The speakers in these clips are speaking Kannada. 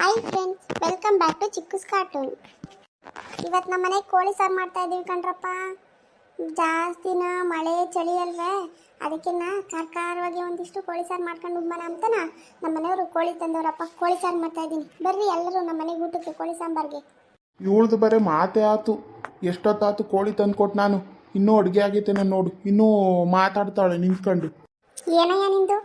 Hi friends welcome back to ಚಿಕ್ಕಸ್ cartoon ಇವತ್ತು ನಮ್ಮ ಮನೆಗೆ ಕೋಳಿ ಸಾರು ಮಾಡ್ತಾ ಇದ್ದೀವಿ ಕಣ್ರಪ್ಪ. ಜಾಸ್ತಿನ ಮಳೆ ಚಳಿ ಅಲ್ವೇ? ಅದಕ್ಕಿನ್ನ ಖಾರ ಖಾರವಾಗಿ ಒಂದಿಷ್ಟು ಕೋಳಿ ಸಾರು ಮಾಡ್ಕೊಂಡು ಉಮ್ಮನ ಅಂತನ ನಮ್ಮ ಮನೆಯವರು ಕೋಳಿ ತಂದವರಪ್ಪ. ಕೋಳಿ ಸಾರು ಮಾಡ್ತಾ ಇದ್ದೀನಿ ಬರ್ರಿ ಎಲ್ಲರೂ ನಮ್ಮ ಮನೆಗೆ ಊಟಕ್ಕೆ ಕೋಳಿ ಸಾಂಬಾರ್ಗೆ. ಇವಳ್ದು ಬರೀ ಮಾತೇ ಆತು. ಎಷ್ಟೊತ್ತಾತು ಕೋಳಿ ತಂದ್ಕೊಟ್ಟು ನಾನು. ಇನ್ನೂ ಅಡುಗೆ ಆಗೈತೆ ನಾನು ನೋಡು. ಇನ್ನೂ ಮಾತಾಡ್ತಾಳೆ ನಿಂತ್ಕೊಂಡು. ಏನಯ್ಯ ನಿಂದು?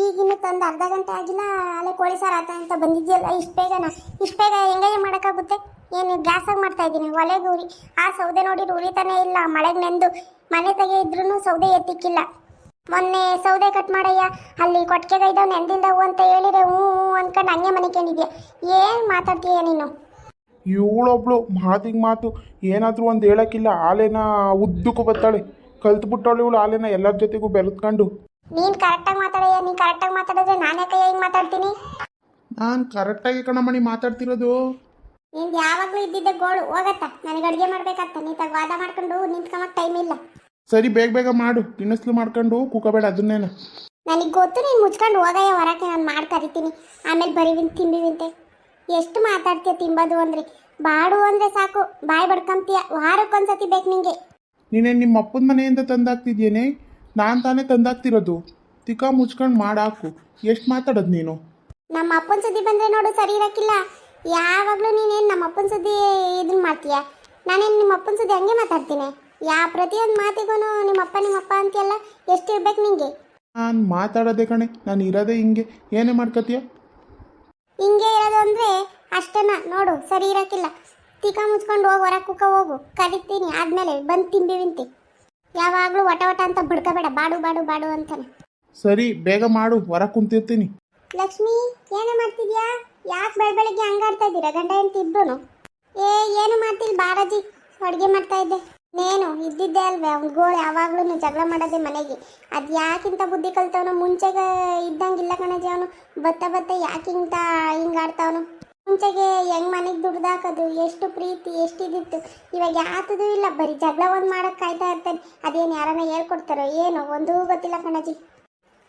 ಈಗಿನ್ನು ತಂದು ಅರ್ಧ ಗಂಟೆ ಆಗಿಲ್ಲ ಅಲ್ಲೇ ಕೋಳಿ ಸಾರು ಆತ ಅಂತ ಬಂದಿದ್ಯಲ್ಲ, ಇಷ್ಟು ಬೇಗನ ಇಷ್ಟು ಬೇಗ ಹೆಂಗೆ ಮಾಡೋಕ್ಕಾಗುತ್ತೆ? ಏನು ಗ್ಯಾಸಾಗಿ ಮಾಡ್ತಾ ಇದ್ದೀನಿ, ಒಲೆಗೆ ಉರಿ. ಆ ಸೌದೆ ನೋಡಿ ಉರಿತಾನೆ ಇಲ್ಲ, ಮಳೆಗೆ ನೆಂದು ಮನೆ ತೆಗೆ ಇದ್ರೂ ಸೌದೆ ಎತ್ತಿಕ್ಕಿಲ್ಲ. ಮೊನ್ನೆ ಸೌದೆ ಕಟ್ ಮಾಡಯ್ಯ, ಅಲ್ಲಿ ಕೊಟ್ಟಿಗೆಗೆ ಇದ್ದಾವೆ ಅಂತ ಹೇಳಿದ್ರೆ ಹ್ಞೂ ಅಂದ್ಕೊಂಡು ಹಂಗೆ ಮನೆಕೊಂಡಿದ್ಯಾ? ಏನು ಮಾತಾಡ್ತೀಯ ನೀನು? ಇವಳೊಬ್ಳು ಮಾತಿಗೆ ಮಾತು ಏನಾದರೂ ಒಂದು ಹೇಳೋಕ್ಕಿಲ್ಲ, ಆಲೇನ ಉದ್ದಕ್ಕೂ ಬತ್ತಾಳೆ. ಕಲ್ತ್ಬಿಟ್ಟವಳು ಇವಳು, ಆಲೇನ ಎಲ್ಲರ ಜೊತೆಗೂ ಬೆರೆತ್ಕೊಂಡು ನೀನು ಕರೆಕ್ಟಾಗಿ ಮಾತಾಡಯ್ಯ ನೀನು ಕರೆಕ್ಟಾಗಿ ಮಾತಾಡಿದ್ರೆ ನಾನು ಯಾಕೆ ಹಿಂಗೆ ಮಾತಾಡ್ತೀನಿ? ನಾನು ಕರೆಕ್ಟಾಗಿ ಕಣಮಣಿ ಮಾತಾಡ್ತಿರೋದು. ನಿಂದು ಯಾವಾಗಲೂ ಇದ್ದಿದ್ದೆ ಗೋಳು ಹೋಗತ್ತ. ನನಗೆ ಅಡುಗೆ ಮಾಡ್ಬೇಕತ್ತ ನೀ ತಗ ವಾದ ಮಾಡ್ಕೊಂಡು ನಿಂತ್ಕೊಂಬಕ್ ಟೈಮ್ ಇಲ್ಲ. ಸರಿ ಬೇಗ ಬೇಗ ಮಾಡು. ತಿನ್ನಸ್ಲು ಮಾಡ್ಕೊಂಡು ಕೂಕಬೇಡ ಅದನ್ನೇನ. ನನಗೆ ಗೊತ್ತು ನೀನು ಮುಚ್ಕೊಂಡು ಹೋಗಯ್ಯ ಹೊರಕ್ಕೆ ನಾನು ಮಾಡಿ ಕರಿತೀನಿ. ಆಮೇಲೆ ಬರಿವಿನ್ ತಿಂಬಿವಿಂತೆ ಎಷ್ಟು ಮಾತಾಡ್ತೀಯ ತಿಂಬದು ಅಂದ್ರೆ? ಬಾಡು ಅಂದ್ರೆ ಸಾಕು. ಬಾಯಿ ಬಡ್ಕೊಂತೀಯ. ವಾರಕ್ಕೊಂದ್ಸತಿ ಬೇಕು ನಿಂಗೆ. ನೀನೇ ನಿಮ್ಮ ಅಪ್ಪನ ಮನೆಯಿಂದ ತಂದಾಕ್ತಿದ್ಯೇನೆ? ನಾನು ತಾನೇ ತಂದಾಗ್ತಿರೋದು ತಿಕ್ಕ ಮುಚ್ಕೊಂಡು ಮಾಡಾಕು. ಎಷ್ಟು ಮಾತಾಡೋದು ನೀನು? ನಮ್ಮ ಅಪ್ಪನ ಸುದ್ದಿ ಬಂದರೆ ನೋಡು ಸರಿ ಇರಕ್ಕಿಲ್ಲ. ಯಾವಾಗಲೂ ನೀನೇನು ನಮ್ಮ ಅಪ್ಪನ ಸುದ್ದಿ ಇದನ್ನ ಮಾಡ್ತೀಯ? ನಾನೇನು ನಿಮ್ಮ ಅಪ್ಪನ ಸುದ್ದಿ ಹಂಗೆ ಮಾತಾಡ್ತೀನಿ. ಯಾ ಪ್ರತಿಯೊಂದು ಮಾತಿಗೂ ನಿಮ್ಮ ಅಪ್ಪ ನಿಮ್ಮ ಅಪ್ಪ ಅಂತೀಯಲ್ಲ ಎಷ್ಟು ಇರ್ಬೇಕು ನಿಂಗೆ? ನಾನು ಮಾತಾಡೋದೇ ಕಣೆ. ನಾನು ಇರೋದೇ ಹಿಂಗೆ. ಏನೇ ಮಾಡ್ಕೊತೀಯ ಹಿಂಗೆ ಇರೋದು ಅಂದರೆ ಅಷ್ಟೇನ ನೋಡು ಸರಿ ಇರಕ್ಕಿಲ್ಲ. ತಿಕ್ಕ ಮುಚ್ಕೊಂಡು ಹೋಗಿ ಹೊರಗೆ ಕುಕ್ಕ ಹೋಗು. ಕರಿತೀನಿ. ಆದಮೇಲೆ ಬಂದು ತಿಂಬಿವಿಂತೆ ಯಾವಾಗಲೂ ವಟ ವಟ ಅಂತ ಬಿಡ್ಕೋಬೇಡ ಬಾಡು ಬಾಡು ಬಾಡು ಅಂತಾನೆ. ಸರಿ ಬೇಗ ಮಾಡು ಹೊರ ಕುಂತಿರ್ತೀನಿ. ಲಕ್ಷ್ಮಿ ಏನೇ ಮಾಡ್ತಿದ್ಯಾ? ಯಾಕೆ ಬೆಳ ಬೆಳಗ್ಗೆ ಹಂಗಾಡ್ತಾ ಇದ್ದೀರಾ? ಗಂಡ ಹೆಂಡತಿ ಇಬ್ರು ಏ ಏನು ಮಾಡ್ತಿಲ್ಲ ಬಾರಾಜಿ? ಅಡುಗೆ ಮಾಡ್ತಾ ಇದ್ದೆ. ನೇನು ಇದ್ದಿದ್ದೆ ಅಲ್ವೇ ಅವ್ನ ಗೋಳು ಯಾವಾಗ್ಲೂ ಜಗಳ ಮಾಡೋದೆ ಮನೆಗೆ. ಅದು ಯಾಕಿಂತ ಬುದ್ಧಿ ಕಲ್ತವನು? ಮುಂಚೆಗೆ ಇದ್ದಂಗಿಲ್ಲ ಕಣಜಿ ಅವನು. ಬತ್ತ ಬತ್ತ ಯಾಕಿಂತ ಹಿಂಗೆ ಆಡ್ತಾವನು ಮುಂಚೆಗೆ ಹೆಂಗ್ ಮನೆಗೆ ದುಡ್ದಾಕೋದು? ಎಷ್ಟು ಪ್ರೀತಿ, ಎಷ್ಟಿದಿತ್ತು? ಇವಾಗ ಯಾತದೂ ಇಲ್ಲ. ಬರೀ ಜಗಳ ಒಂದು ಮಾಡಕ್ ಕಾಯ್ತಾ ಇರ್ತಾನೆ. ಅದೇನು ಯಾರನ್ನ ಹೇಳ್ಕೊಡ್ತಾರೋ ಏನೋ, ಒಂದೂ ಗೊತ್ತಿಲ್ಲ ಕಣಜಿ.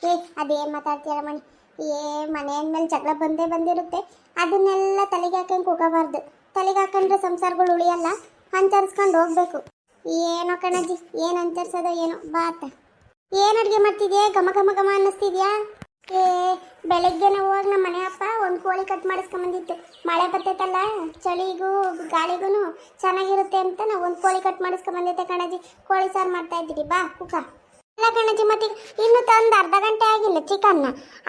ಏ, ಅದೇನು ಮಾತಾಡ್ತೀಯ ಮಣಿ ಏ, ಮನೆ ಅಂದ್ಮೇಲೆ ಜಗಳ ಬಂದೇ ಬಂದಿರುತ್ತೆ. ಅದನ್ನೆಲ್ಲ ತಲೆಗೆ ಹಾಕೊಂಡು ಕೂಗಬಾರ್ದು. ತಲೆಗೆ ಹಾಕೊಂಡ್ರೆ ಸಂಸಾರಗಳು ಉಳಿಯಲ್ಲ. ಅಂಚರಿಸ್ಕೊಂಡು ಹೋಗ್ಬೇಕು. ಏನೋ ಕಣಜಿ, ಏನು ಅಂಚರ್ಸೋದೋ ಏನೋ. ಬಾತ. ಏನು ಅಡುಗೆ ಮಾಡ್ತಿದ್ಯಾ? ಘಮ ಘಮ ಘಮ ಅನ್ನಿಸ್ತಿದ್ಯಾ? ಏ, ಬೆಳಗ್ಗೆನೆ ಹೋಗಿ ನಮ್ಮ ಮನೆ ಅಪ್ಪ ಒಂದು ಕೋಳಿ ಕಟ್ ಮಾಡಿಸ್ಕೊಂಬಂದಿತ್ತು. ಮಳೆ ಬರ್ತೈತಲ್ಲ, ಚಳಿಗೂ ಗಾಳಿಗೂ ಚೆನ್ನಾಗಿರುತ್ತೆ ಅಂತ ನಾವು ಒಂದು ಕೋಳಿ ಕಟ್ ಮಾಡಿಸ್ಕೊಂಬಂದಿದ್ದೆ ಕಣಜಿ. ಕೋಳಿ ಸಾರು ಮಾಡ್ತಾ ಇದ್ದೀರಿ, ಬಾ ಕುಕ ಅಲ್ಲ ಕಣಜಿ, ಮತ್ತೆ ಇನ್ನು ತಂದು ಅರ್ಧ ಗಂಟೆ ಆಗಿಲ್ಲ ಚಿಕನ್ನ.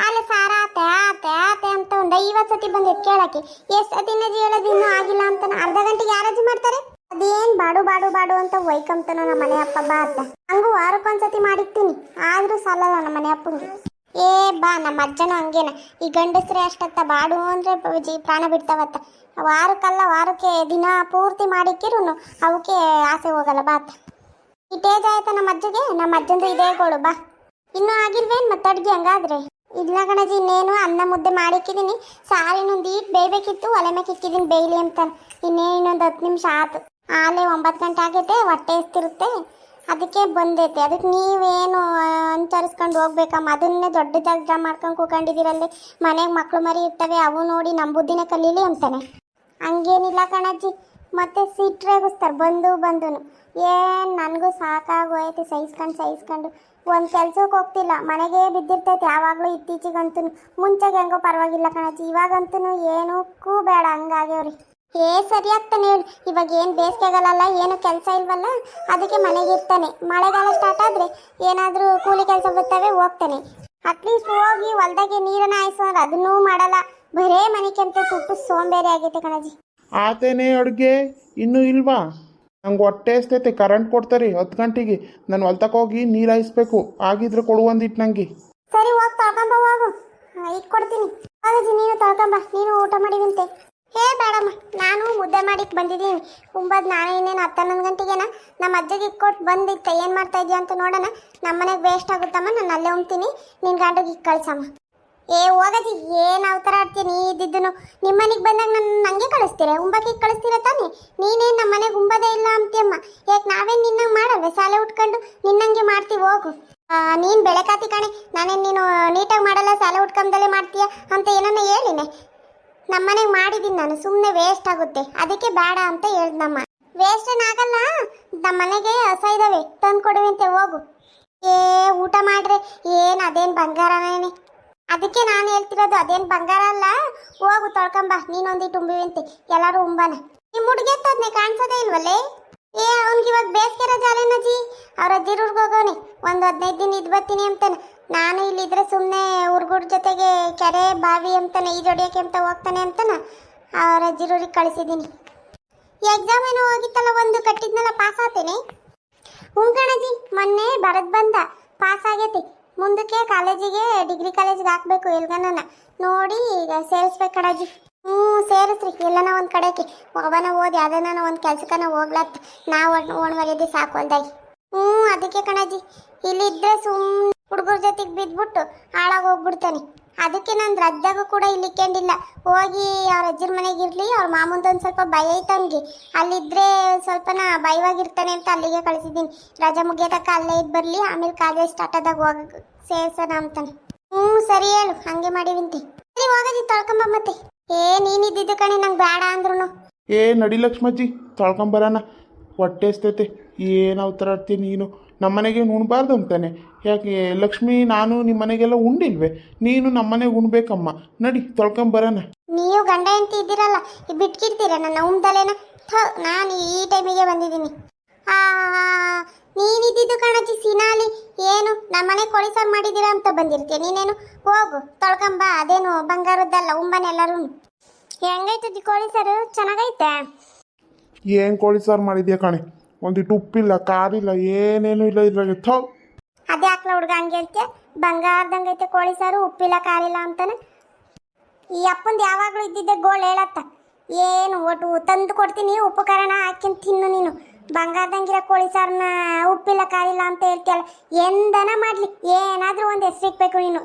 ಅಲ್ಲ ಸಾರ ಆತೆ ಆತೆ ಆತೆ ಅಂತ ಒಂದು ಐವತ್ತು ಸತಿ ಬಂದಿತ್ತು ಕೇಳಕ್ಕೆ. ಎಷ್ಟು ಸತಿನಜಿ ಹೇಳೋದು ಇನ್ನೂ ಆಗಿಲ್ಲ ಅಂತ ಅರ್ಧ ಗಂಟೆಗೆ ಯಾರಜ್ಜಿ ಮಾಡ್ತಾರೆ? ಅದೇನ್ ಬಾಡು ಬಾಡು ಬಾಡು ಅಂತ ಒಯ್ಕಂತಾನ ನಮ್ಮ ಮನೆ ಅಪ್ಪ ಬಾ ಅಂತ ಹಂಗೂ ವಾರಕ್ಕೊಂದ್ಸತಿ ಮಾಡಿರ್ತೀನಿ. ಆದರೂ ಸಾಲಲ್ಲ ನಮ್ಮ ಮನೆ ಅಪ್ಪಂಗೆ. ಏ, ಬಾ, ನಮ್ಮ ಅಜ್ಜನೂ ಹಂಗೇನ. ಈ ಗಂಡಸ್ರೆ ಅಷ್ಟತ್ತ ಬಾಡು ಅಂದ್ರೆ ಜೀ ಪ್ರಾಣ ಬಿಡ್ತಾವತ್ತ. ವಾರಕ್ಕಲ್ಲ ವಾರಕ್ಕೆ ದಿನ ಪೂರ್ತಿ ಮಾಡಿಕ್ಕಿರು ಅವಕ್ಕೆ ಆಸೆ ಹೋಗಲ್ಲ ಬಾತ್ ಇಟೇಜ್ ಆಯ್ತ ನಮ್ಮ ಅಜ್ಜಗೆ? ನಮ್ಮ ಅಜ್ಜಂದು ಇದೇ ಕೊಡು ಬಾ. ಇನ್ನೂ ಆಗಿಲ್ವೇನು ಮತ್ತೆ ಅಡ್ಗೆ ಹಂಗಾದ್ರೆ? ಇಲ್ಲ ಗಣಜಿ ಇನ್ನೇನು ಅನ್ನ ಮುದ್ದೆ ಮಾಡಿಕ್ಕಿದ್ದೀನಿ ಇನ್ನೊಂದು ಈಟ್ ಬೇಯ್ಬೇಕಿತ್ತು, ಒಲೆ ಮೇಲೆ ಇಕ್ಕಿದ್ದೀನಿ ಬೇಯ್ಲಿ ಅಂತ. ಇನ್ನೇ ಇನ್ನೊಂದು ಹತ್ತು ನಿಮಿಷ ಆತು. ಆಲೆ ಒಂಬತ್ತು ಗಂಟೆ ಆಗೈತೆ, ಹೊಟ್ಟೆ ಎಸ್ತಿರುತ್ತೆ. ಅದಕ್ಕೆ ಬಂದೈತೆ. ಅದಕ್ಕೆ ನೀವೇನು ಅನುಸರಿಸ್ಕೊಂಡು ಹೋಗ್ಬೇಕಮ್ಮ. ಅದನ್ನೇ ದೊಡ್ಡ ಡ್ರಾ ಮಾಡ್ಕೊಂಡು ಕೂಕೊಂಡಿದ್ದೀರಲ್ಲಿ ಮನೆಗೆ ಮಕ್ಕಳು ಮರಿ ಇರ್ತವೆ, ಅವು ನೋಡಿ ನಮ್ಮ ಬುದ್ಧಿನೇ ಕಲೀಲಿ ಅಂತಾನೆ. ಹಂಗೇನಿಲ್ಲ ಕಣಜ್ಜಿ. ಮತ್ತೆ ಸಿಟ್ರೇಗಿಸ್ತಾರೆ ಬಂದು ಬಂದು ಏನ್ ನನಗೂ ಸಾಕಾಗೋಯ್ತು ಸಹಿಸ್ಕೊಂಡು ಸಹಿಸ್ಕೊಂಡು. ಒಂದು ಕೆಲ್ಸಕ್ಕೆ ಹೋಗ್ತಿಲ್ಲ, ಮನೆಗೆ ಬಿದ್ದಿರ್ತೈತೆ, ಯಾವಾಗಲೂ ಇತ್ತೀಚೆಗಂತೂ ಮುಂಚೆಗೆ ಹೆಂಗೋ ಪರವಾಗಿಲ್ಲ ಕಣಜ್ಜಿ ಇವಾಗಂತೂ ಏನಕ್ಕೂ ಬೇಡ ಹಂಗಾಗ್ಯವ್ರಿ. ಏ ಸರಿ ಆಗ್ತಾನೆ ಹೇಳು ಇವಾಗ ಏನು ಬೇಸಿಗೆಗಾಲಲ್ಲ ಏನು ಕೆಲಸ ಇಲ್ವಲ್ಲ? ಅದಕ್ಕೆ ಮನೆಗೆ ಇರ್ತಾನೆ. ಮಳೆಗಾಲ ಸ್ಟಾರ್ಟ್ ಆದರೆ ಏನಾದರೂ ಕೂಲಿ ಕೆಲಸ ಬರ್ತವೆ ಹೋಗ್ತಾನೆ. ಅಟ್ಲೀಸ್ಟ್ ಹೋಗಿ ಹೊಲ್ದಾಗೆ ನೀರನ್ನ ಹಾಯಿಸೋರು ಅದನ್ನೂ ಮಾಡಲ್ಲ. ಬರೇ ಮನೆಗೆ ಅಂತ ತುಟ್ಟು ಸೋಂಬೇರಿ ಆಗೈತೆ ಕಣಜಿ. ಆತೇನೆ ಅಡುಗೆ? ಇನ್ನೂ ಇಲ್ವಾ? ನಂಗೆ ಹೊಟ್ಟೆ ಎಸ್ತೈತೆ ಕರೆಂಟ್ ಕೊಡ್ತಾರೆ ಹತ್ತು ಗಂಟೆಗೆ. ನಾನು ಹೊಲ್ತಕ್ಕೆ ಹೋಗಿ ನೀರು ಹಾಯಿಸ್ಬೇಕು. ಆಗಿದ್ರೆ ಕೊಡುವಂದಿಟ್ಟು ನಂಗೆ. ಸರಿ ಹೋಗಿ ತಗೊಂಬ ಹೋಗು. ಇಟ್ಕೊಡ್ತೀನಿ ಹಾಗಾದ್ರೆ ನೀನು ತಗೊಂಬ ನೀನು ಊಟ ಮಾಡಿವಂತೆ ಹೇ ಬೇಡಮ್ಮ, ನಾನು ಮುದ್ದೆ ಮಾಡಿಕ್ ಬಂದಿದ್ದೀನಿ. ಉಂಬದ್ ನಾನೇ ಇನ್ನೇನು ಹತ್ತೊಂದು ಹನ್ನೊಂದು ಗಂಟೆಗೆನ? ನಮ್ಮ ಅಜ್ಜಿಗೆ ಇಕ್ಕೊಟ್ಟು ಬಂದಿತ್ತೆ, ಏನು ಮಾಡ್ತಾ ಇದೆಯಾ ಅಂತ ನೋಡೋಣ. ನಮ್ಮ ಮನೆಗೆ ವೇಸ್ಟ್ ಆಗುತ್ತಮ್ಮ, ನಾನು ಅಲ್ಲೇ ಉಣ್ತೀನಿ. ನಿನ್ನ ಗಂಡಗೆ ಇಕ್ ಕಳ್ಸಮ್ಮ. ಏ ಹೋಗಜಿ ಏನು ಅವತಾರ ಆಡ್ತೀನಿ ಇದ್ದಿದ್ದನು ನಿಮ್ಮ ಮನೆಗೆ ಬಂದಾಗ ನನ್ನ ಹಂಗೆ ಕಳಿಸ್ತೀರ? ಉಂಬಕ್ಕೆ ಕಳಿಸ್ತೀರ ತಾನೇ? ನೀನೇನು ನಮ್ಮ ಮನೆಗೆ ಉಂಬದೇ ಇಲ್ಲ ಅಂತೀಯಮ್ಮ. ಯಾಕೆ, ನಾವೇನು ನಿನ್ನಂಗೆ ಮಾಡಲ್ವೇ? ಸಾಲೆ ಉಟ್ಕೊಂಡು ನಿನ್ನಂಗೆ ಮಾಡ್ತೀವಿ, ಹೋಗು. ನೀನು ಬೆಳಕಾತಿ ಕಾಣೆ. ನಾನೇನು ನೀನು ನೀಟಾಗಿ ಮಾಡಲ್ಲ ಸಾಲೆ ಉಟ್ಕೊಂಡಲ್ಲೇ ಮಾಡ್ತೀಯ ಅಂತ ಏನನ್ನ ಹೇಳಿನೆ? ನಮ್ಮನೆಗೆ ಮಾಡಿದ್ದೀನಿ ನಾನು ಸುಮ್ಮನೆ ವೇಸ್ಟ್ ಆಗುತ್ತೆ. ಅದಕ್ಕೆ ಬೇಡ ಅಂತ ಹೇಳ್ದಮ್ಮ. ವೇಸ್ಟ್ ಏನಾಗಲ್ಲ ನಮ್ಮನೆಗೆ ಹಸ ಇದಾವೆ. ತಂದು ಕೊಡುವಂತೆ ಹೋಗು. ಏ, ಊಟ ಮಾಡ್ರೆ. ಏನು, ಅದೇನು ಬಂಗಾರನೇನೆ ಅದಕ್ಕೆ ನಾನು ಹೇಳ್ತಿರೋದು, ಅದೇನು ಬಂಗಾರ ಅಲ್ಲ. ಹೋಗು ತೊಳ್ಕೊಂಬ ನೀನೊಂದಿಟ್ಟು ಅಂತೆ. ಎಲ್ಲರೂ ಉಂಬನ. ನಿಮ್ಮ ಹುಡುಗಿ ಅದನ್ನೇ ಕಾಣಿಸೋದೇ ಇಲ್ವಲ್ಲೇ? ಏ, ಅವ್ನಿಗೆ ಇವಾಗ ಬೇಸಿಗೆ ರಜಾ ಅಲ್ಲೇನಜ್ಜಿ ಅವ್ರ ಅಜ್ಜಿರೂರ್ಗೆ ಹೋಗೋನೆ. ಒಂದು ಹದಿನೈದು ದಿನ ಇದ್ ಬರ್ತೀನಿ ಅಂತಾನೆ. ನಾನು ಇಲ್ಲಿದ್ರೆ ಸುಮ್ಮನೆ ಹುಡುಗರ ಜೊತೆಗೆ ಕೆರೆ, ಬಾವಿ ಅಂತಾನೆ ಈಜೊಡಿಯೋಕೆ ಅಂತ ಹೋಗ್ತಾನೆ ಅಂತಾನ ಅವರ ಅಜ್ಜಿರೂರಿಗೆ ಕಳಿಸಿದ್ದೀನಿ. ಎಕ್ಸಾಮ್ ಏನೋ ಹೋಗಿತ್ತಲ್ಲ, ಒಂದು ಕಟ್ಟಿದ್ನಲ್ಲ ಪಾಸ್ ಆತೇನೆ ಹ್ಞೂ ಮೊನ್ನೆ ಬರದ್ ಬಂದ ಪಾಸ್ ಆಗೈತಿ. ಮುಂದಕ್ಕೆ ಕಾಲೇಜಿಗೆ ಡಿಗ್ರಿ ಕಾಲೇಜಿಗೆ ಹಾಕ್ಬೇಕು ಎಲ್ಗನ ನೋಡಿ ಈಗ ಸೇರಿಸ್ಬೇಕು ಕಣಜಿ. ಹ್ಞೂ, ಸೇರಿಸ್ರಿ. ಎಲ್ಲನ ಒಂದು ಕಡೆಗೆ ಒಬ್ಬನ ಓದಿ, ಅದನ್ನ ಒಂದು ಕೆಲ್ಸಕ್ಕನ ಹೋಗ್ಲತ್ ನಾವು ಓಣ್ಮರ್ಯಾದೆ ಸಾಕು ಅಂದಾಗಿ ಹ್ಞೂ, ಅದಕ್ಕೆ ಕಣಜಿ. ಇಲ್ಲಿದ್ರೆ ಸುಮ್ ಹುಡುಗರ ಜೊತೆಗೆ ಬಿದ್ಬಿಟ್ಟು ಹಾಳಾಗಿ ಹೋಗ್ಬಿಡ್ತಾನೆ. ಅದಕ್ಕೆ ನಾನು ರಜ್ಜಾಗೂ ಕೂಡ ಇಲ್ಲಿ ಇಕ್ಕೊಂಡಿಲ್ಲ. ಹೋಗಿ ಅವ್ರ ಅಜ್ಜರ ಮನೆಗೆ ಇರಲಿ, ಅವ್ರ ಮಾಮೂಂದೊಂದು ಸ್ವಲ್ಪ ಭಯ ಐತೆ ಅವ್ನಿಗೆ. ಅಲ್ಲಿದ್ರೆ ಸ್ವಲ್ಪನ ಭಯವಾಗಿರ್ತಾನೆ ಅಂತ ಅಲ್ಲಿಗೆ ಕಳಿಸಿದ್ದೀನಿ. ರಜಾ ಮುಗಿಯೋದಕ್ಕೆ ಅಲ್ಲೇ ಇದ್ದು ಬರಲಿ, ಆಮೇಲೆ ಕಾಲೇಜ್ ಸ್ಟಾರ್ಟ್ ಆದಾಗ ಹೋಗ ಸೇರ್ಸೋಣ ಅಂತಾನೆ. ಹ್ಞೂ ಸರಿ ಹೇಳು, ಹಂಗೆ ಮಾಡಿವಿಂತಿ ಸರಿ ಹೋಗದಿ ತೊಳ್ಕೊಂಬ ಮತ್ತೆ. ಏ, ನೀನಿದ್ದಿದ್ದು ಕಣೆ, ನಂಗೆ ಬೇಡ ಅಂದ್ರೂ ಏ, ನಡಿ ಲಕ್ಷ್ಮಜ್ಜಿ ತೊಳ್ಕೊಂಬರೋಣ ಹೊಟ್ಟೆ ಎಸ್ತೈತೆ ಏನು ಅವತಾರ ಆಡ್ತೀನಿ ನೀನು ನಮ್ಮನೆಗೆ ಉಣ್ಬಾರ್ದು ಅಂತಾನೆ. ಯಾಕೆ ಲಕ್ಷ್ಮಿ ನಾನು ನಿಮ್ಮ ಮನೆಗೆಲ್ಲ ಉಂಡಿಲ್ವೆ? ನೀನು ನಮ್ಮ ಮನೆಗೆ ಉಣ್ಬೇಕಮ್ಮ. ನಡಿ ತೊಳ್ಕೊಂಬರೋಣ ನೀವು ಗಂಡ ಹೆಂಡತಿ ಇದ್ದೀರಲ್ಲ ಬಿಟ್ಕಿರ್ತೀರ ಬಿಟ್ಕಿಡ್ತೀರ ನನ್ನ ಉಮ್ದಲೇನ ಥೋ ನಾನು ಈ ಟೈಮಿಗೆ ಬಂದಿದ್ದೀನಿ. ಆ ನೀನಿದ್ದಿದ್ದು ಕಣಜ್ಜಿ ಸಿನಾಲಿ. ಏನು ನಮ್ಮನೆ ಕೋಳಿ ಸಾರು ಮಾಡಿದ್ದೀರಾ ಅಂತ ಬಂದಿರ್ತೀಯ? ನೀನೇನು? ಹೋಗು ತೊಳ್ಕೊಂಬ ಅದೇನು ಬಂಗಾರದ್ದಲ್ಲ ಉಂಬನೆ ಎಲ್ಲರೂ ಹೆಂಗೈತದ ಕೋಳಿ ಸಾರು? ಚೆನ್ನಾಗೈತೆ? ಏನು ಕೋಳಿ ಸಾರು ಮಾಡಿದ್ಯಾ ಕಣೆ? ಒಂದಿಟ್ಟು ಉಪ್ಪಿಲ್ಲ ಕಾರಿಲ್ಲ ಏನೇನು ಇಲ್ಲ ಇದ್ರಾಗೆ ಥೋ. ಅದೇ ಹಾಕ್ಲ ಹುಡುಗ ಹಂಗೆ ಬಂಗಾರದಂಗೆ ಬಂಗಾರದಂಗೈತೆ ಕೋಳಿ ಸಾರು ಉಪ್ಪಿಲ್ಲ ಕಾರಿಲ್ಲ ಅಂತಾನೆ. ಈ ಅಪ್ಪಂದು ಯಾವಾಗಲೂ ಇದ್ದಿದ್ದೆ ಗೋಳ್ ಹೇಳತ್ತ. ಏನು ಒಟ್ಟು ತಂದು ಕೊಡ್ತೀನಿ ಉಪಕರಣ ಹಾಕಿಂತ ತಿನ್ನು ನೀನು. ಬಂಗಾರದಂಗಿರ ಕೋಳಿ ಸಾರನ್ನ ಉಪ್ಪಿಲ್ಲ ಕಾರಿಲ್ಲ ಅಂತ ಹೇಳ್ತೀಯಲ್ಲ ಎಂದನ ಮಾಡಲಿ? ಏನಾದರೂ ಒಂದು ಹೆಸರಿಕ್ಬೇಕು ನೀನು.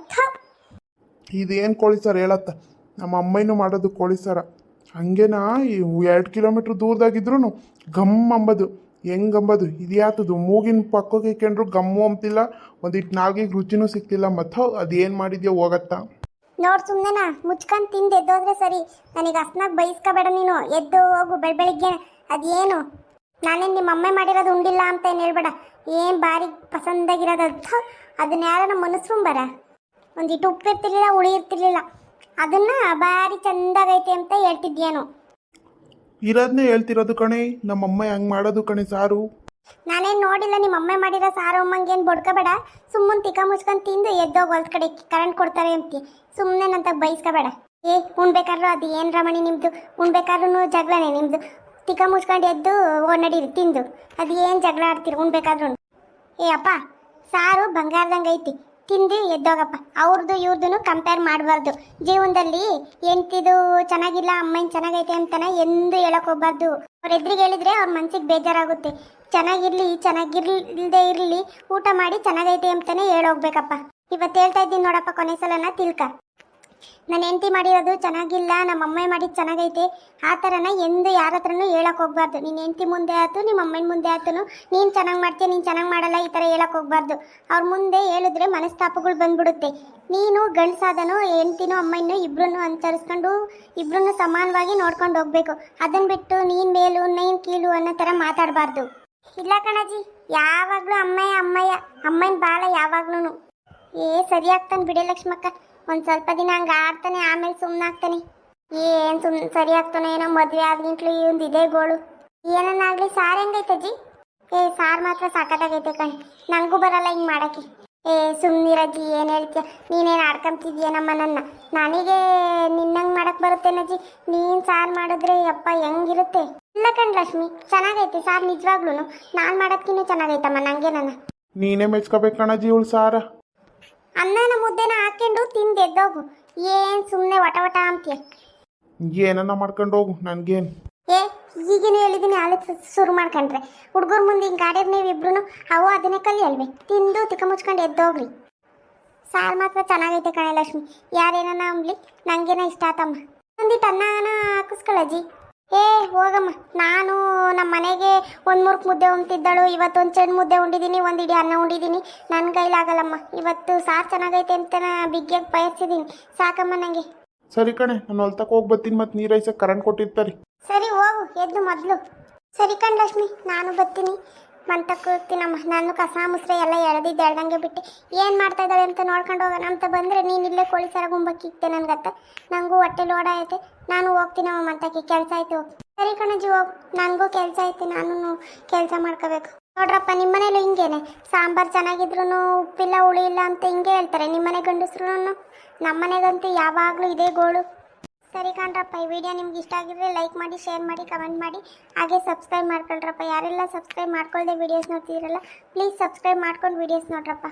ಇದು ಇದೇನು ಕೋಳಿ ಸಾರು ಹೇಳತ್ತ? ನಮ್ಮ ಅಮ್ಮನೂ ಮಾಡೋದು ಕೋಳಿ ಸಾರ. ಹಂಗೇನಾ? ಎರಡು ಕಿಲೋಮೀಟ್ರ್ ದೂರದಾಗಿದ್ರು ಗಮ್ ಅಂಬದು. ಹೆಂಗ್ ಅಂಬದು ಇದ್ಯಾತದು? ಮೂಗಿನ ಪಕ್ಕಕ್ಕೆ ಇಕ್ಕೊಂಡ್ರು ಗಮ್ಮು ಅಂತಿಲ್ಲ ಒಂದಿಟ್ಟು ನಾಲ್ಗಿಗೆ ರುಚಿನೂ ಸಿಕ್ತಿಲ್ಲ ಮತ್ತು, ಅದೇನು ಮಾಡಿದ್ಯೋ ಹೋಗತ್ತಾ? ನೋಡ್ ಸುಮ್ಮನೆನಾ ಮುಚ್ಕೊಂಡು ತಿಂದು ಎದ್ದೋದ್ರೆ ಸರಿ. ನನಗೆ ಅಸ್ನಾಗ ಬೈಸ್ಕೋಬೇಡ ನೀನು. ಎದ್ದು ಹೋಗು, ಬೆಳಬೆಳಿಗ್ಗೆ. ಅದೇನು? ನಾನೇನು ನಿಮ್ಮ ಅಮ್ಮ ಮಾಡಿರೋದು ಉಂಡಿಲ್ಲ ಅಂತ ಏನು ಹೇಳ್ಬೇಡ. ಏನು ಭಾರಿ ಪಸಂದಾಗಿರೋದು ಅಂತ ಅದನ್ನ ಯಾರನ್ನ ಮನಸ್ರುಂಬರ ಒಂದಿಟ್ಟು ಉಪ್ಪು ಇರ್ತಿರ್ಲಿಲ್ಲ ಉಳಿ ಇರ್ತಿರ್ಲಿಲ್ಲ. ಅದನ್ನ ಭಾರಿ ಚಂದಾಗೈತೆ ಅಂತ ಹೇಳ್ತಿದ್ಯೇನು. ಇರೋದನ್ನೇ ಹೇಳ್ತಿರೋದು ಕಣೆ, ನಮ್ಮಮ್ಮ ಹೆಂಗ್ ಮಾಡೋದು ಕಣೆ ಸಾರು. ನಾನೇನು ನೋಡಿಲ್ಲ ನಿಮ್ಮ ಅಮ್ಮ ಮಾಡಿರೋ ಸಾರು ಅಮ್ಮಂಗೆ ಏನು ಬಡ್ಕೋಬೇಡ. ಸುಮ್ಮನೆ ತಿಕ್ಕ ಮುಚ್ಕೊಂಡು ತಿಂದು ಎದ್ದೋಗಿ ಹೊಲ್ದ ಕಡೆ ಕರೆಂಟ್ ಕೊಡ್ತಾರೆ ಅಂತ. ಸುಮ್ಮನೆ ನಂತ ಬೈಸ್ಕೋಬೇಡ. ಏ ಉಣ್ಬೇಕಾದ್ರೂ ಅದು ಏನು ರಮಣಿ ನಿಮ್ಮದು ಉಣ್ಬೇಕಾದ್ರೂ ಜಗಳನೇ ನಿಮ್ದು. ತಿಕ್ಕ ಮುಚ್ಕೊಂಡು ಎದ್ದು ನಡೀರಿ ತಿಂದು. ಅದು ಏನು ಜಗಳ ಆಡ್ತೀರಿ ಉಣ್ಬೇಕಾದ್ರೂ ಏ, ಅಪ್ಪ, ಸಾರು ಬಂಗಾರದಂಗೆ ಐತಿ. ತಿಂದು ಎದ್ದೋಗಪ್ಪ. ಅವ್ರದ್ದು ಇವ್ರದ್ದು ಕಂಪೇರ್ ಮಾಡಬಾರ್ದು. ಜೀವನದಲ್ಲಿ ಎಂತಿದು ಚೆನ್ನಾಗಿಲ್ಲ ಅಮ್ಮನ ಚೆನ್ನಾಗೈತೆ ಅಂತಾನೆ ಎಂದು ಹೇಳಕ್ ಹೋಗ್ಬಾರ್ದು. ಅವ್ರ ಎದುರಿಗೆ ಹೇಳಿದ್ರೆ ಅವ್ರ ಮನ್ಸಿಗೆ ಬೇಜಾರಾಗುತ್ತೆ. ಚೆನ್ನಾಗಿರ್ಲಿ ಚೆನ್ನಾಗಿರ್ಲಿಲ್ದೇ ಇರಲಿ, ಊಟ ಮಾಡಿ ಚೆನ್ನಾಗೈತೆ ಅಂತಾನೆ ಹೇಳೋಗ್ಬೇಕಪ್ಪ. ಇವತ್ತು ಹೇಳ್ತಾ ಇದ್ದೀನಿ ನೋಡಪ್ಪ ಕೊನೆ ಸಲನ ತಿಳ್ಕ ನನ್ನ ಹೆಂಡತಿ ಮಾಡಿರೋದು ಚೆನ್ನಾಗಿಲ್ಲ ನಮ್ಮ ಅಮ್ಮ ಮಾಡಿದ್ದು ಚೆನ್ನಾಗೈತೆ. ಆ ಥರನ ಎಂದು ಯಾರ ಹತ್ರನೂ ಹೇಳಕ್ ಹೋಗ್ಬಾರ್ದು. ನಿನ್ನ ಹೆಂಡತಿ ಮುಂದೆ ಆಯ್ತು ನಿಮ್ಮ ಅಮ್ಮನ ಮುಂದೆ ಆಯ್ತು ನೀನು ಚೆನ್ನಾಗಿ ಮಾಡ್ತೀಯ, ನೀನು ಚೆನ್ನಾಗಿ ಮಾಡಲ್ಲ, ಈ ಥರ ಹೇಳಕ್ಕೆ ಹೋಗ್ಬಾರ್ದು. ಅವ್ರ ಮುಂದೆ ಹೇಳಿದ್ರೆ ಮನಸ್ತಾಪಗಳು ಬಂದ್ಬಿಡುತ್ತೆ. ನೀನು ಗಂಡಸಾದನು ಹೆಂಡ್ತಿನೂ ಅಮ್ಮನೂ ಇಬ್ಬರನ್ನು ಅನುಸರಿಸ್ಕೊಂಡು ಇಬ್ಬರನ್ನು ಸಮಾನವಾಗಿ ನೋಡ್ಕೊಂಡು ಹೋಗ್ಬೇಕು. ಅದನ್ನು ಬಿಟ್ಟು ನೀನು ಮೇಲು, ನೀನು ಕೀಳು ಅನ್ನೋ ಥರ ಮಾತಾಡಬಾರ್ದು. ಇಲ್ಲ ಕಣಜಿ, ಯಾವಾಗಲೂ ಅಮ್ಮಯ್ಯ ಅಮ್ಮಯ್ಯ ಅಮ್ಮನ ಬಾಳ ಯಾವಾಗ್ಲೂ ಏ ಸರಿ ಆಗ್ತಾನೆ ಬಿಡಿ ಲಕ್ಷ್ಮಕ್ಕ. ಒಂದು ಸ್ವಲ್ಪ ದಿನ ಹಂಗೆ ಆಡ್ತಾನೆ, ಆಮೇಲೆ ಸುಮ್ಮನೆ ಆಗ್ತಾನೆ. ಏನು ಸುಮ್, ಸರಿ ಆಗ್ತಾನೆ, ಏನೋ ಮದುವೆ ಈ ಒಂದು ಇದೇ ಗೋಳು. ಏನನ್ನಾಗ್ಲಿ ಸಾರು ಹೆಂಗೈತಜ್ಜಿ ಏ, ಸಾರು ಮಾತ್ರ ಸಾಕಾಗೈತೆ ಕಣ್. ನನಗೂ ಬರಲ್ಲ ಹಿಂಗೆ ಮಾಡಕ್ಕೆ. ಏ ಸುಮ್ನಿರಜ್ಜಿ ಏನು ಹೇಳ್ತೀಯ? ನೀನೇನು ಆಡ್ಕೊಂತಿದ್ಯ ನಮ್ಮ ನನ್ನ ನನಗೆ ನಿನ್ನಂಗೆ ಮಾಡಕ್ಕೆ ಬರುತ್ತೇನಜ್ಜಿ ನೀನು ಸಾರು ಮಾಡಿದ್ರೆ ಅಪ್ಪ ಹೆಂಗಿರುತ್ತೆ? ಇಲ್ಲ ಕಣ್ ಲಕ್ಷ್ಮಿ, ಚೆನ್ನಾಗೈತೆ ಸಾರ್ ನಿಜವಾಗ್ಲೂ ನಾನು ಮಾಡೋದ್ಕಿನ್ನೂ ಚೆನ್ನಾಗೈತಮ್ಮ ನನಗೆ ನನ್ನ ನೀನೇ ಮೆಚ್ಕೋಬೇಕು ಕಣಜ್ಜಿ ಇವಳು ಸಾರ. ಅನ್ನನ ಮುದ್ದೆನ ಹಾಕೊಂಡು ತಿಂದು ಎದ್ದೋಗು. ಏನು ಸುಮ್ಮನೆ ವಟ ವಟ ಅಂತೀಯ. ಏನನ್ನ ಮಾಡ್ಕೊಂಡು ಹೋಗು ನನಗೇನು? ಏ ಈಗೇನು ಹೇಳಿದ್ದೀನಿ ಆಲೋಚ ಶುರು ಮಾಡ್ಕೊಂಡ್ರೆ. ಹುಡುಗರ ಮುಂದೆ ಹಿಂಗೆ ಆಡಿರ್ ನೀವು ಇಬ್ರು ಅವು ಅದನ್ನೇ ಕಲಿಯಲ್ವೇ? ತಿಂದು ತಿಕ್ಕ ಮುಚ್ಕೊಂಡು ಎದ್ದೋಗ್ರಿ. ಸಾರು ಮಾತ್ರ ಚೆನ್ನಾಗೈತೆ ಕಣೆ ಲಕ್ಷ್ಮಿ. ಯಾರೇನ ಅಂಬ್ಲಿ? ನಂಗೇನ ಇಷ್ಟ ಆತಮ್ಮ. ಒಂದಿಟ್ಟು ಅನ್ನ ಹಾಕಿಸ್ಕೊಳ್ಳಜ್ಜಿ ಏ ಹೋಗಮ್ಮ. ನಾನು ನಮ್ಮ ಮನೆಗೆ ಒಂದು ಮುರ್ಕ್ ಮುದ್ದೆ ಉಣ್ತಿದ್ದಳು. ಇವತ್ತು ಒಂದು ಚೆಂಡು ಮುದ್ದೆ ಉಂಡಿದ್ದೀನಿ ಒಂದು ಇಡೀ ಅನ್ನ ಉಂಡಿದ್ದೀನಿ ನನ್ನ ಕೈಲಾಗಲ್ಲಮ್ಮ. ಇವತ್ತು ಸಾರು ಚೆನ್ನಾಗೈತೆ ಅಂತ ಬಿಗ್ಗಿಯಾಗಿ ಬಯಸಿದ್ದೀನಿ ಸಾಕಮ್ಮ ನನಗೆ ಸರಿ ಕಣೆ ನಾನು ಹೊಲ್ತಕ್ಕೆ ಹೋಗಿ ಬರ್ತೀನಿ ಮತ್ತು ನೀರೈಸಕ್ಕೆ ಕರೆಂಟ್ ಕೊಟ್ಟಿರ್ತಾರೆ. ಸರಿ ಹೋಗು. ಎದ್ದು ಮೊದಲು. ಸರಿ ಕಣ್ ಲಕ್ಷ್ಮಿ ನಾನು ಬರ್ತೀನಿ. ಮಂತಕ್ಕೆ ನಮ್ಮ ನಾನು ಕಸ ಮುಸ್ರೆ ಎಲ್ಲ ಎಳೆದಿದ್ದೆ, ಎಳ್ದಂಗೆ ಬಿಟ್ಟು ಏನು ಮಾಡ್ತಾ ಇದ್ದಾಳೆ ಅಂತ ನೋಡ್ಕೊಂಡು ಹೋಗೋಣ ಅಂತ ಬಂದರೆ ನೀನು ಇಲ್ಲೇ ಕೋಳಿ ಸರ ಗುಂಬಕ್ಕಿಕ್ತೆ ನನಗತ್ತ. ನನಗೂ ಹೊಟ್ಟೆ ಲೋಡ ಐತೆ ನಾನು ಹೋಗ್ತೀನಮ್ಮ ಮಂತಕ್ಕೆ ಕೆಲಸ ಆಯ್ತು. ಸರಿ ಕಣಜ್ಜಿ ಹೋಗಿ. ನನಗೂ ಕೆಲಸ ಐತೆ ನಾನು ಕೆಲಸ ಮಾಡ್ಕೋಬೇಕು. ನೋಡ್ರಪ್ಪ ನಿಮ್ಮನೇಲಿ ಹಿಂಗೇನೆ. ಸಾಂಬಾರು ಚೆನ್ನಾಗಿದ್ರು ಉಪ್ಪಿಲ್ಲ, ಹುಳಿ ಇಲ್ಲ ಅಂತ ಹಿಂಗೆ ಹೇಳ್ತಾರೆ. ನಿಮ್ಮನೆ ಗಂಡಸ್ರು ನಮ್ಮನೆಗಂತೂ ಯಾವಾಗಲೂ ಇದೇ ಗೋಳು. ಸರಿ ಕಣ್ರಪ್ಪ, ಈ ವಿಡಿಯೋ ನಿಮ್ಗೆ ಇಷ್ಟ ಆಗಿದ್ರೆ ಲೈಕ್ ಮಾಡಿ ಶೇರ್ ಮಾಡಿ ಕಮೆಂಟ್ ಮಾಡಿ. ಹಾಗೆ ಸಬ್ಸ್ಕ್ರೈಬ್ ಮಾಡ್ಕೊಳ್ರಪ್ಪ. ಯಾರೆಲ್ಲ ಸಬ್ಸ್ಕ್ರೈಬ್ ಮಾಡ್ಕೊಳ್ದೆ ವಿಡಿಯೋಸ್ ನೋಡ್ತಿದ್ದೀರಲ್ಲ ಪ್ಲೀಸ್ ಸಬ್ಸ್ಕ್ರೈಬ್ ಮಾಡ್ಕೊಂಡು ವಿಡಿಯೋಸ್ ನೋಡ್ರಪ್ಪ.